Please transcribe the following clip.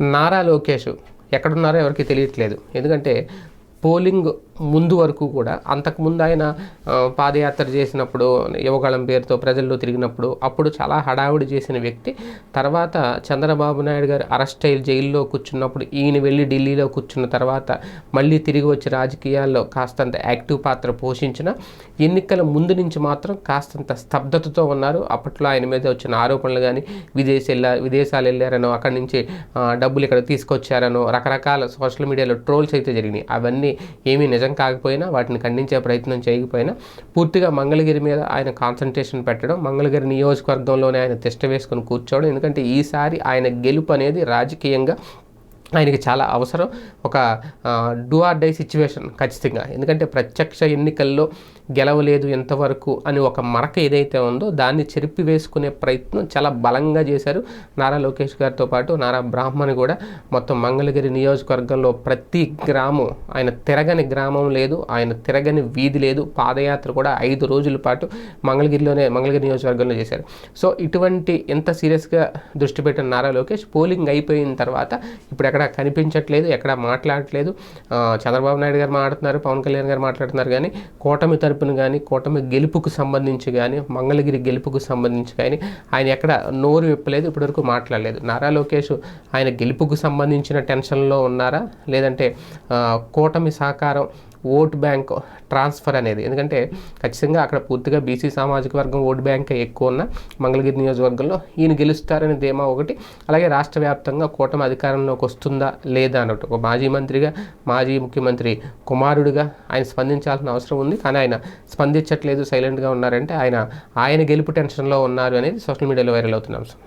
నారా లోకేష్ ఎక్కడున్నారో ఎవరికి తెలియట్లేదు. ఎందుకంటే పోలింగ్ ముందు వరకు కూడా అంతకుముందు ఆయన పాదయాత్ర చేసినప్పుడు యువగళం పేరుతో ప్రజల్లో తిరిగినప్పుడు అప్పుడు చాలా హడావుడి చేసిన వ్యక్తి. తర్వాత చంద్రబాబు నాయుడు గారు అరెస్ట్ అయ్యి జైల్లో కూర్చున్నప్పుడు ఈయన వెళ్ళి ఢిల్లీలో కూర్చున్న తర్వాత మళ్ళీ తిరిగి వచ్చి రాజకీయాల్లో కాస్తంత యాక్టివ్ పాత్ర పోషించిన ఎన్నికల ముందు నుంచి మాత్రం కాస్తంత స్తబ్దతతో ఉన్నారు. అప్పట్లో ఆయన మీద వచ్చిన ఆరోపణలు కానీ విదేశ విదేశాలు వెళ్ళారనో అక్కడి నుంచి డబ్బులు ఇక్కడ తీసుకొచ్చారనో రకరకాల సోషల్ మీడియాలో ట్రోల్స్ అయితే జరిగినాయి. అవన్నీ ఏమీ నిజం కాకపోయినా వాటిని ఖండించే ప్రయత్నం చేయకపోయినా పూర్తిగా మంగళగిరి మీద ఆయన కాన్సన్ట్రేషన్ పెట్టడం మంగళగిరి నియోజకవర్గంలోనే ఆయన తిష్ట వేసుకొని కూర్చోవడం ఎందుకంటే ఈసారి ఆయన గెలుపు అనేది రాజకీయంగా ఆయనకి చాలా అవసరం. ఒక డూఆర్ డై సిచ్యువేషన్ ఖచ్చితంగా. ఎందుకంటే ప్రత్యక్ష ఎన్నికల్లో గెలవలేదు ఎంతవరకు అని ఒక మరక ఏదైతే ఉందో దాన్ని చెరిపి వేసుకునే ప్రయత్నం చాలా బలంగా చేశారు. నారా లోకేష్ గారితో పాటు నారా బ్రాహ్మణ్ కూడా మొత్తం మంగళగిరి నియోజకవర్గంలో ప్రతి గ్రామం ఆయన తిరగని గ్రామం లేదు ఆయన తిరగని వీధి లేదు. పాదయాత్ర కూడా ఐదు రోజుల పాటు మంగళగిరిలోనే మంగళగిరి నియోజకవర్గంలో చేశారు. సో ఇటువంటి ఎంత సీరియస్గా దృష్టి పెట్టిన నారా లోకేష్ పోలింగ్ అయిపోయిన తర్వాత ఇప్పుడు ఎక్కడ కనిపించట్లేదు ఎక్కడ మాట్లాడట్లేదు. చంద్రబాబు నాయుడు గారు మాట్లాడుతున్నారు పవన్ కళ్యాణ్ గారు మాట్లాడుతున్నారు కానీ కూటమి తరపున కానీ కూటమి గెలుపుకు సంబంధించి కానీ మంగళగిరి గెలుపుకు సంబంధించి కానీ ఆయన ఎక్కడ నోరు విప్పలేదు ఇప్పటివరకు మాట్లాడలేదు. నారా లోకేష్ ఆయన గెలుపుకు సంబంధించిన టెన్షన్లో ఉన్నారా? లేదంటే కూటమి సహకారం ఓట్ బ్యాంక్ ట్రాన్స్ఫర్ అనేది. ఎందుకంటే ఖచ్చితంగా అక్కడ పూర్తిగా బీసీ సామాజిక వర్గం ఓట్ బ్యాంక్ ఎక్కువ ఉన్న మంగళగిరి నియోజకవర్గంలో ఈయన గెలుస్తారనే ధీమా ఒకటి. అలాగే రాష్ట్ర వ్యాప్తంగా కూటమి అధికారంలోకి వస్తుందా లేదా అన్నట్టు ఒక మాజీ మంత్రిగా మాజీ ముఖ్యమంత్రి కుమారుడిగా ఆయన స్పందించాల్సిన అవసరం ఉంది. కానీ ఆయన స్పందించట్లేదు సైలెంట్గా ఉన్నారంటే ఆయన ఆయన గెలుపు టెన్షన్లో ఉన్నారు అనేది సోషల్ మీడియాలో వైరల్ అవుతున్న అంశం.